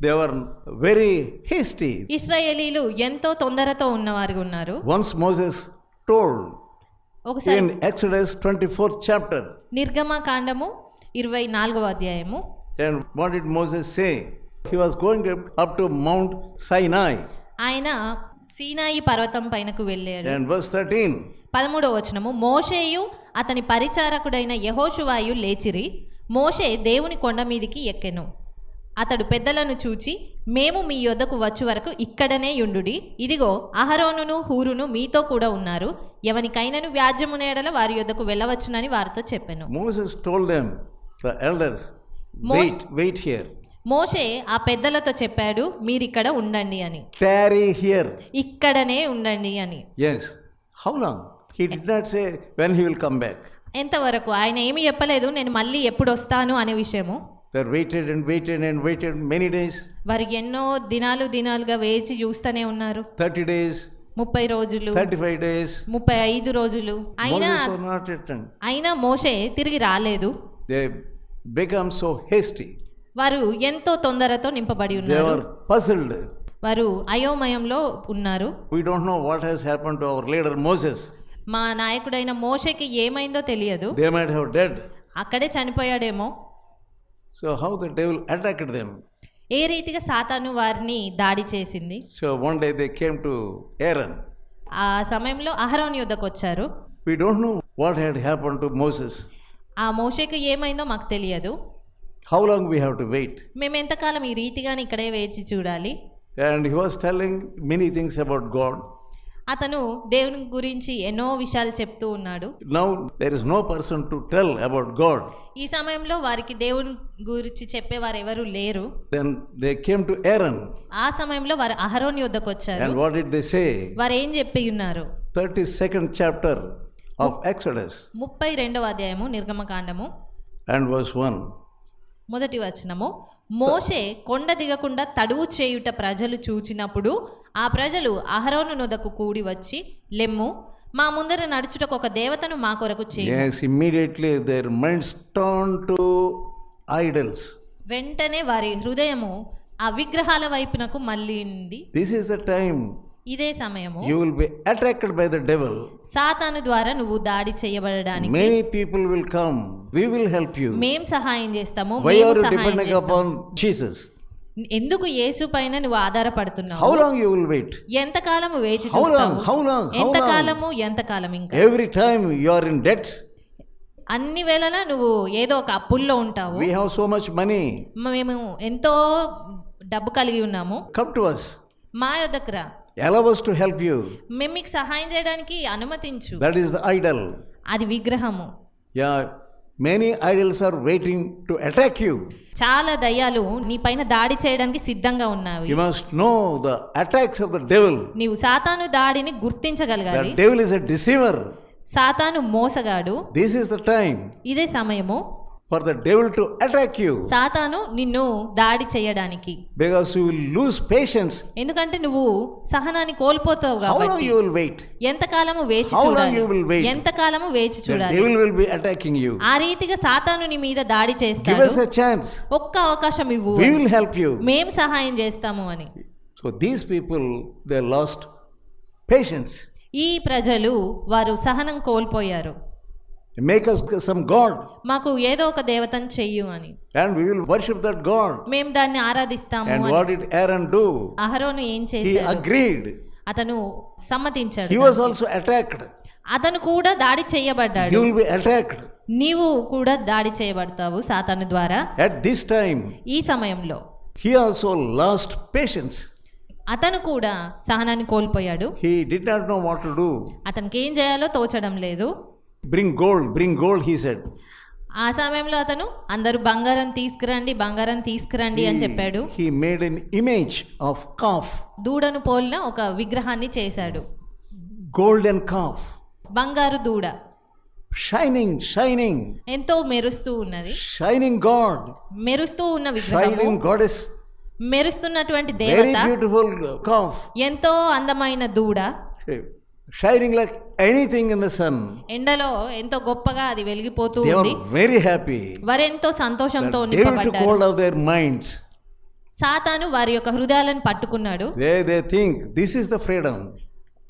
They were very hasty. ఇస్రాయేలీలు ఎంతో తొందరతో ఉన్నవారు ఉన్నారు Once Moses told ఒకసారి in Exodus 24th chapter, నిర్గమకాండము ఇరవై నాలుగవ అధ్యాయము and what did Moses say? He was going up- up to Mount Sinai. ఆయన సీనాయి పర్వతం పైనకు వెళ్ళాడు And verse 13, పదమూడవ వచనము మోషేయు అతని పరిచారకుడైన యహోషువాయు లేచిరి మోషే దేవుని కొండ మీదికి ఎక్కెను అతడు పెద్దలను చూచి మేము మీ యొద్దకు వచ్చు వరకు ఇక్కడనే యుండుడి ఇదిగో అహరోనును హూరును మీతో కూడా ఉన్నారు ఎవనికైనను వ్యాజ్యము నేడల వారి యొద్దకు వెళ్ళవచ్చునని వారితో చెప్పెను Mos- wait, wait here. మోషే ఆ పెద్దలతో చెప్పాడు మీరిక్కడ ఉండండి అని Tarry here. ఇక్కడనే ఉండండి అని Yes. How long? He did not say when he will come back. ఎంతవరకు ఆయన ఏమి చెప్పలేదు నేను మళ్ళీ ఎప్పుడు వస్తాను అనే విషయము They waited and waited and waited many days, వారు ఎన్నో దినాలు దినాలుగా వేచి చూస్తూనే ఉన్నారు 30 days, ముప్పై రోజులు 35 days. ముప్పై ఐదు రోజులు అయినా. అయినా మోషే తిరిగి రాలేదు They become so hasty. వారు ఎంతో తొందరతో నింపబడి They ఉన్నారు were puzzled. వారు అయోమయంలో ఉన్నారు We don't know what has happened to our leader Moses. మా నాయకుడైన మోషేకి ఏమైందో తెలియదు They might have dead. అక్కడే చనిపోయాడేమో So how the devil attacked them? ఏ రీతిగా సాతాను వారిని దాడి చేసింది So one day they came to Aaron. ఆ సమయంలో అహరోన్ యుద్ధకు వచ్చారు We don't know what had happened to Moses. ఆ మోషేకి ఏమైందో మాకు తెలియదు How long we have to wait? మేము ఎంతకాలం ఈ రీతిగానే ఇక్కడే వేచి చూడాలి And he was telling many things about God. అతను దేవుని గురించి ఎన్నో విషయాలు చెప్తూ ఉన్నాడు Now there is no person to tell about God. ఈ సమయంలో వారికి దేవుని గురించి చెప్పేవారు ఎవరు లేరు Then they came to Aaron. ఆ సమయంలో వారు అహరోన్ యుద్ధకు వచ్చారు And what did they say? వారు ఏం చెప్పి ఉన్నారు 32nd chapter of Exodus ముప్పై రెండవ అధ్యాయము నిర్గమకాండము and verse 1. మొదటి వచనము. మోషే కొండ దిగకుండా తడువు చేయుట ప్రజలు చూచినప్పుడు ఆ ప్రజలు అహరోను నొదకు కూడి వచ్చి లెమ్ము మా ముందర నడుచుటకు ఒక దేవతను మా కొరకు చేయి. Yes, immediately their minds turned to idols. వెంటనే వారి హృదయము ఆ విగ్రహాల వైపునకు మళ్ళీంది This is the time ఇదే సమయము you will be attracted by the devil సాతాను ద్వారా నువ్వు దాడి చేయబడడానికి many people will come we will help you మేం సహాయం చేస్తాము why are depending upon Jesus ఎందుకు యేసు పైన నువ్వు ఆధారపడుతున్నావు? How long you will wait ఎంత వేచి చూస్తావు? హౌ లాంగ్ ఎంత కాలము ఇంకా? Every time you are in అన్ని వేళలా నువ్వు ఏదో ఒక అప్పుల్లో ఉంటావు. వి సో మచ్ మనీ మేము ఎంతో డబ్బు కలిగి ఉన్నాము. Come to us. మా దగ్గర Allow us to help you. మేము మీకు సహాయం చేయడానికి అనుమతించు That is the idol. అది విగ్రహము Yeah, many idols are waiting to attack you. చాలా దయ్యాలు నీ పైన దాడి చేయడానికి సిద్ధంగా ఉన్నవి You must know the attacks of the devil. నీవు సాతాను దాడిని గుర్తించగలగాలి The devil is a deceiver. సాతాను మోసగాడు This is the time ఇదే సమయము for the devil to attack you సాతాను నిన్ను దాడి చేయడానికి because you will lose patience. ఎందుకంటే నువ్వు సహనాన్ని కోల్పోతావు How long కాబట్టి you will wait? ఎంతకాలము వేచి How long చూడాలి you will wait? ఎంతకాలము వేచి చూడాలి devil will be attacking you. ఆ రీతిగా సాతాను నీ మీద దాడి Give చేస్తాడు us a chance. ఒక్క అవకాశం ఇవ్వు We will help you. మేం సహాయం చేస్తాము అని So these people, they lost patience. ఈ ప్రజలు వారు సహనం కోల్పోయారు Make us some God మాకు ఏదో ఒక దేవతను చెయ్యు అని and we will worship that God. మేము దాన్ని ఆరాధిస్తాము And what did Aaron do? అహరోను ఏం He చేశాడు agreed. అతను సమ్మతించాడు He was also attacked. అతను కూడా దాడి He చేయబడ్డాడు will be attacked. నీవు కూడా దాడి చేయబడతావు సాతాను ద్వారా At this time, ఈ సమయంలో he also lost patience. అతను కూడా సహనాన్ని కోల్పోయాడు He did not know what to do. అతనికి ఏం చేయాలో తోచడం లేదు bring gold bring gold he said ఆ సమయంలో అతను అందరు బంగారం తీసుకురండి బంగారం తీసుకురండి అని చెప్పాడు. He made in image of calf దూడను పోలిన ఒక విగ్రహాన్ని చేశాడు. గోల్డ్ అండ్ కాఫ్ బంగారు దూడ. షైనింగ్ షైనింగ్ ఎంతో మెరుస్తూ ఉన్నది. షైనింగ్ గాడ్ మెరుస్తూ ఉన్న విగ్రహం గాడెస్ మెరుస్తున్నటువంటి దేవత. బ్యూటిఫుల్ కాఫ్ ఎంతో అందమైన దూడ. Shining like anything in the sun. ఎండలో ఎంతో గొప్పగా అది వెలిగిపోతూ They ఉంది very happy. వారెంతో సంతోషంతో hold of their minds. సాతాను వారి యొక్క హృదయాలను పట్టుకున్నాడు They, they think this is the freedom.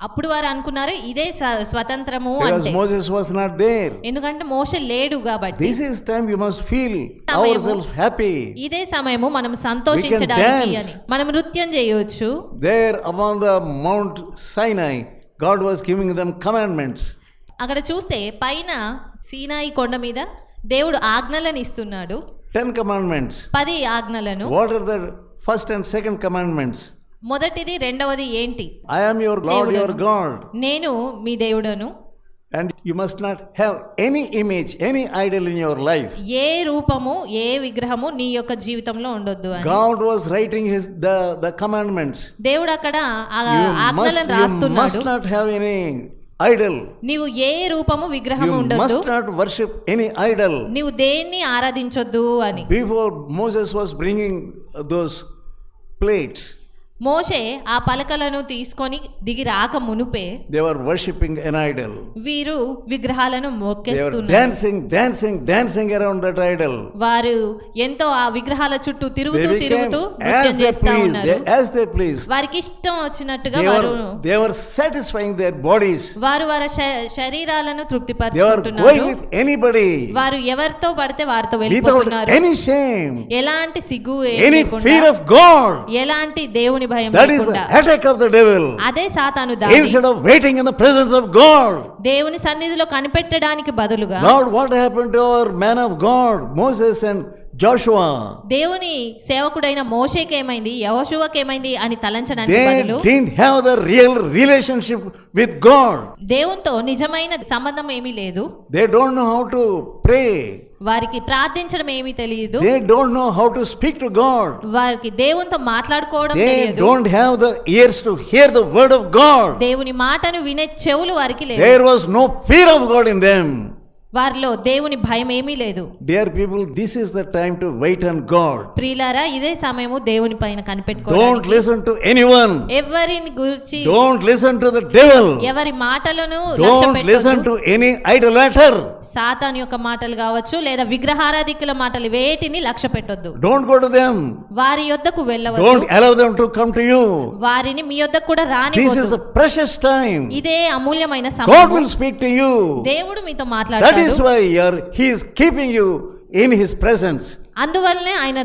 అప్పుడు వారు అనుకున్నారు ఇదే స్వతంత్రము అంటే Moses was not there. ఎందుకంటే మోష లేడు కాబట్టి This is time we must feel సమయము. ourselves happy. ఇదే సమయము మనం సంతోషించడానికి మనం నృత్యం చేయవచ్చు There upon the Mount Sinai, God was giving them commandments. అక్కడ చూస్తే పైన సీనాయి కొండ మీద దేవుడు ఆజ్ఞలను ఇస్తున్నాడు Ten commandments. పది ఆజ్ఞలను What are the first and second commandments? మొదటిది రెండవది ఏంటి I am your Lord, your God. నేను మీ దేవుడను And you must not have any image, any idol in your life. ఏ రూపము ఏ విగ్రహము నీ యొక్క జీవితంలో ఉండొద్దు అని God was writing his the, the commandments. దేవుడు అక్కడ ఆ You must, ఆజ్ఞలను you must రాస్తున్నాడు not have any idol. నీవు ఏ రూపము విగ్రహము You ఉండొద్దు must not worship any idol. నీవు దేన్ని ఆరాధించొద్దు అని Before Moses was bringing those plates, మోషే ఆ పలకలను తీసుకొని దిగి రాక మునుపే దేవర్ వర్షిపింగ్ ఎన్ ఐడల్ వీరు విగ్రహాలను మోకేస్తున్నారు. డాన్సింగ్ డాన్సింగ్ ఐడల్ వారు ఎంతో ఆ విగ్రహాల చుట్టూ తిరుగుతూ తిరుగుతూ యాస్ ప్లీజ్ వారికి ఇష్టం వచ్చినట్టుగా వారు దేవర్ సటిస్ఫైయింగ్ దేర్ బాడీస్ వారు వారి శరీరాలను తృప్తి పరుచుకుంటున్నారు వారు ఎవరితో పడితే వారితో వెళ్ళిపోతున్నారు. ఎలాంటి సిగ్గు ఎలాంటి దేవుని దేవుని భయం that is headache of the devil అదే సాతాను దాని. He should have waiting in the presence of God దేవుని సన్నిధిలో కనిపెట్టడానికి బదులుగా. God what happened to our man of God Moses and Joshua దేవుని సేవకుడైన మోషేకి ఏమైంది యహోషువకి ఏమైంది అని తలంచడానికి బదులు. They have the real relationship with God దేవునితో నిజమైన సంబంధం ఏమీ లేదు. They don't know how to pray వారికి ప్రార్థించడం ఏమి తెలియదు. They don't know how to speak to God వారికి దేవునితో మాట్లాడుకోవడం తెలియదు. They don't have the ears to hear the word of God దేవుని మాటను వినే చెవులు వారికి లేవు. There was no fear of God in them వారిలో దేవుని భయం ఏమీ లేదు. Dear people this is the time to wait and God ప్రియులారా ఇదే సమయము దేవుని పైన కనిపెట్టుకోవాలి డోంట్ లిసన్ టు ఎనీవన్ ఎవరిని గురించి don't listen to the devil ఎవరి మాటలను don't listen to any idolater Satan యొక్క మాటలు కావచ్చు లేదా విగ్రహారాధికుల మాటలు వేటిని లక్ష్య పెట్టొద్దు. డోంట్ గో టు దెం వారి యొద్దకు వెళ్ళవద్దు. Don't allow them to come to you వారిని మీ యొద్దకు కూడా రాని this is a precious time ఇదే అమూల్యమైన సమయం God will speak to you దేవుడు మీతో మాట్లాడుతాడు is why you're, He is keeping you in His presence. అందువల్లనే ఆయన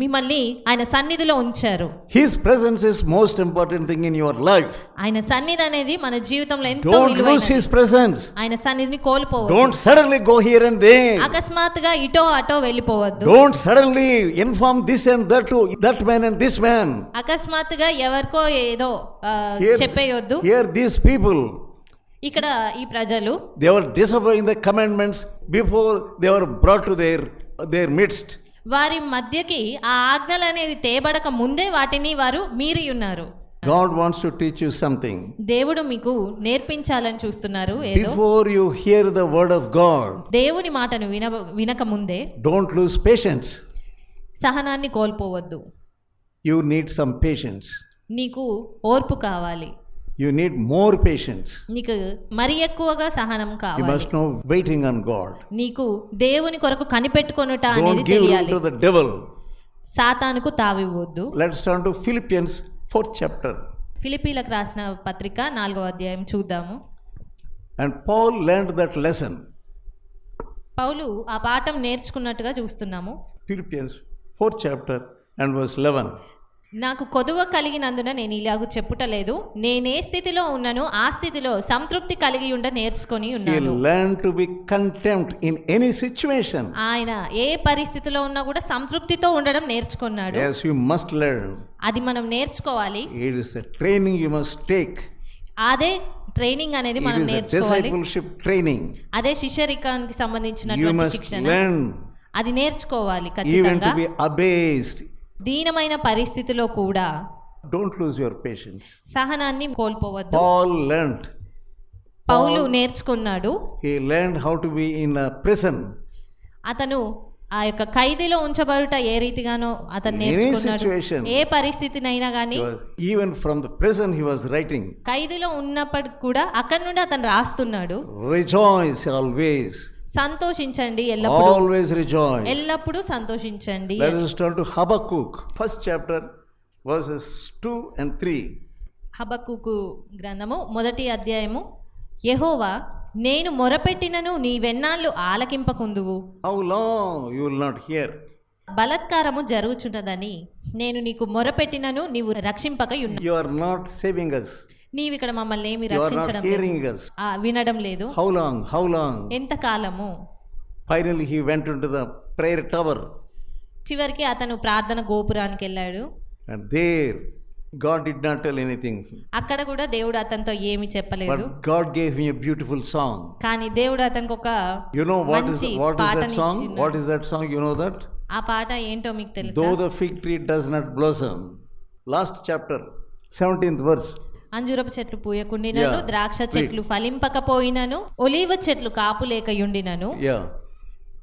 మిమ్మల్ని ఆయన సన్నిధిలో ఉంచారు His presence is most important thing in your life. ఆయన సన్నిధి అనేది మన జీవితంలో ఎంతో Don't lose విలువైనది His presence. ఆయన సన్నిధిని కోల్పోవద్దు Don't suddenly go here and there. అకస్మాత్తుగా ఇటో అటో వెళ్ళిపోవద్దు Don't suddenly inform this and that to that man and this man. అకస్మాత్తుగా ఎవరికో ఏదో ఆ, Here, చెప్పేయొద్దు here these people, ఇక్కడ ఈ ప్రజలు they were disobeying the commandments before they were brought to their their midst వారి మధ్యకి ఆ ఆజ్ఞలు అనేవి తేబడక ముందే వాటిని వారు మీరి ఉన్నారు. God wants to teach you something దేవుడు మీకు నేర్పించాలని చూస్తున్నారు before you hear the word of God దేవుని మాటను విన వినక ముందే డోంట్ లూజ్ పేషెన్స్ సహనాన్ని కోల్పోవద్దు. యు నీడ్ సమ్ పేషెన్స్ నీకు ఓర్పు కావాలి. యూ నీడ్ మోర్ పేషెంట్స్ నీకు మరి ఎక్కువగా సహనం కావాలి. నో వెయిటింగ్ ఆన్ గాడ్ నీకు దేవుని కొరకు కనిపెట్టుకొనుట అనేది తెలియాలి. సాతానుకు తావివ్వొద్దు. Let's turn to Philippians 4th chapter ఫిలిప్పీలకు రాసిన పత్రిక 4వ అధ్యాయం చూద్దాము. And Paul learned that lesson పౌలు ఆ పాఠం నేర్చుకున్నట్టుగా చూస్తున్నాము. Philippians 4th chapter and verse 11 నాకు కొదువ కలిగినందున నేను ఇలాగూ చెప్పుటలేదు నేనే స్థితిలో ఉన్నను ఆ స్థితిలో సంతృప్తి కలిగి ఉండ నేర్చుకొని ఉన్నాను be content in any situation. ఆయన ఏ పరిస్థితిలో ఉన్నా కూడా సంతృప్తితో ఉండడం నేర్చుకున్నాడు Yes, you must learn. అది మనం నేర్చుకోవాలి It is a training you must take. అదే ట్రైనింగ్ అనేది మనం నేర్చుకోవాలి training. అదే శిష్యరికానికి must శిక్షణ అది నేర్చుకోవాలి ఖచ్చితంగా. దీనమైన పరిస్థితిలో కూడా డోంట్ లూజ్ యువర్ పేషెన్స్ సహనాన్ని కోల్పోవద్దు. ఆల్ లెర్న్డ్ పౌలు నేర్చుకున్నాడు. He learned how to be in a prison అతను ఆ యొక్క ఖైదీలో ఉంచబడుట ఏ రీతిగానో అతను నేర్చుకున్నాడు. ఏ పరిస్థితినైనా గాని even from the prison he was writing ఖైదీలో ఉన్నప్పటికీ కూడా అక్కడ నుండి అతను రాస్తున్నాడు. రిజాయిస్ ఆల్వేస్ సంతోషించండి ఎల్లప్పుడూ Always rejoice. ఎల్లప్పుడూ సంతోషించండి Let us turn to Habakkuk, first chapter, verses 2 and 3. హబక్కుకు గ్రంథము మొదటి అధ్యాయము యెహోవా నేను మొరపెట్టినను నీవెన్నాళ్ళు ఆలకింపకుందువు How long you will not hear? బలత్కారము జరుగుచున్నదని నేను నీకు మొరపెట్టినను నీవు రక్షింపక You are not saving us. నీవి ఇక్కడ మమ్మల్ని ఏమి రక్షించడం హియరింగ్ ఆ వినడం లేదు. హౌ లాంగ్ హౌ లాంగ్ ఎంత కాలము? Finally he went to the prayer tower చివరికి అతను ప్రార్థన గోపురానికి వెళ్ళాడు. And there God did not tell anything అక్కడ కూడా దేవుడు అతనితో ఏమి చెప్పలేదు. But God gave him a beautiful song కానీ దేవుడు అతనికి ఒక you know what is what is that song what is that song you know that ఆ పాట ఏంటో మీకు తెలుసా? Though the fig tree does not blossom last chapter 17th verse. అంజూరపు చెట్లు పూయకుండినను ద్రాక్ష చెట్లు ఫలింపకపోయినను ఒలీవ చెట్లు కాపు లేక ఉండినను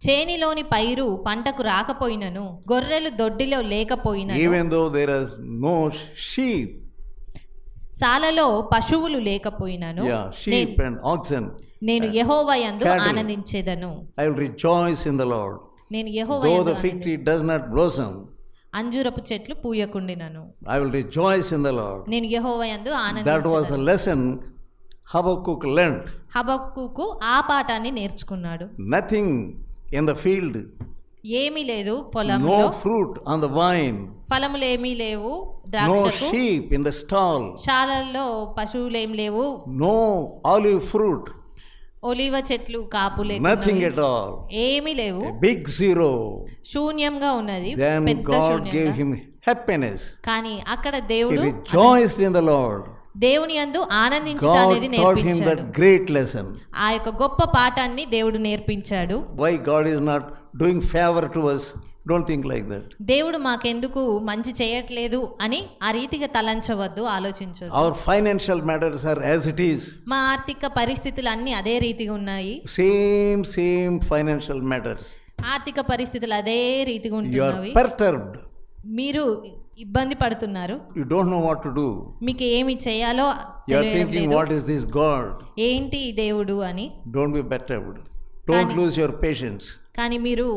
చేనిలోని పైరు పంటకు రాకపోయినను గొర్రెలు దొడ్డిలో లేకపోయిన సాలలో పశువులు లేకపోయినను. నేను యహోవయందు ఆనందించేదను. ఐ విల్ ఇన్ ద నేను యహోవ ద డస్ నాట్ బ్లోసమ్ అంజూరపు చెట్లు పూయకుండినను. I will rejoice in the Lord నేను యెహోవా యందు ఆనందించాను. That was the lesson Habakkuk learned హబక్కుకు ఆ పాఠాన్ని నేర్చుకున్నాడు. నథింగ్ ఇన్ ద ఫీల్డ్ ఏమీ లేదు పొలంలో. No fruit on the vine పొలములు ఏమీ లేవు ద్రాక్షకు. No sheep in the stall శాలల్లో పశువులు ఏమీ లేవు. నో ఆలివ్ ఫ్రూట్ ఒలివ చెట్లు కాపులే నథింగ్ ఎట్ ఆల్ ఏమీ లేవు. బిగ్ జీరో శూన్యంగా ఉన్నది. హ్యాపీనెస్ కానీ అక్కడ దేవుడు జాయిస్ ఇన్ ద లోడ్ దేవుని అందు ఆనందించడం అనేది దట్ గ్రేట్ లెసన్ ఆ యొక్క గొప్ప పాఠాన్ని దేవుడు నేర్పించాడు. Why God is not doing favour to us don't think like that దేవుడు మాకెందుకు మంచి చేయట్లేదు అని ఆ రీతిగా తలంచవద్దు ఆలోచించు our financial matters are as it is మా ఆర్థిక పరిస్థితులు అన్ని అదే రీతిగా ఉన్నాయి. సేమ్ సేమ్ ఫైనాన్షియల్ మ్యాటర్స్ ఆర్థిక పరిస్థితులు అదే రీతిగా ఉంటున్నాయి. పర్టర్బ్డ్ మీరు ఇబ్బంది పడుతున్నారు. You don't know what to do మీకు ఏమి చేయాలో you are thinking what is this God ఏంటి ఈ దేవుడు అని. Don't be bitter don't lose your patience కానీ మీరు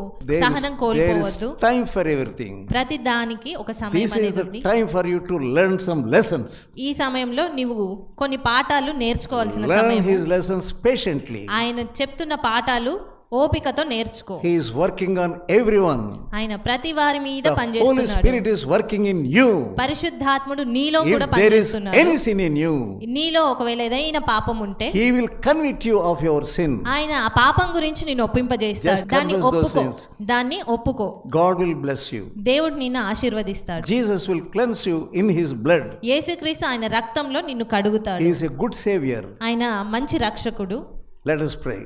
సహనం కోల్పోవద్దు. టైం ఫర్ ఎవ్రీథింగ్ ప్రతి దానికి ఒక సమయం for you to learn lessons ఈ సమయంలో నువ్వు కొన్ని పాఠాలు నేర్చుకోవాల్సిన సమయం లెసన్స్ పేషెంట్లీ ఆయన చెప్తున్న పాఠాలు ఓపికతో నేర్చుకో. He is working on everyone ఆయన ప్రతి వారి మీద పని holy spirit is working in you పరిశుద్ధాత్ముడు నీలో కూడా పని చేస్తున్నాడు ఎనీ సిన్ ఇన్ యు నీలో ఒకవేళ ఏదైనా పాపం ఉంటే he will convict you of your sin ఆయన ఆ పాపం గురించి నిన్ను ఒప్పింపజేస్తాడు. దాన్ని ఒప్పుకో. దాన్ని ఒప్పుకో. గాడ్ విల్ బ్లెస్ యు దేవుడు నిన్ను ఆశీర్వదిస్తాడు. Jesus will cleanse you in his blood యేసుక్రీస్తు ఆయన రక్తంలో నిన్ను కడుగుతాడు. He is a good saviour ఆయన మంచి రక్షకుడు. లెట్ us ప్రే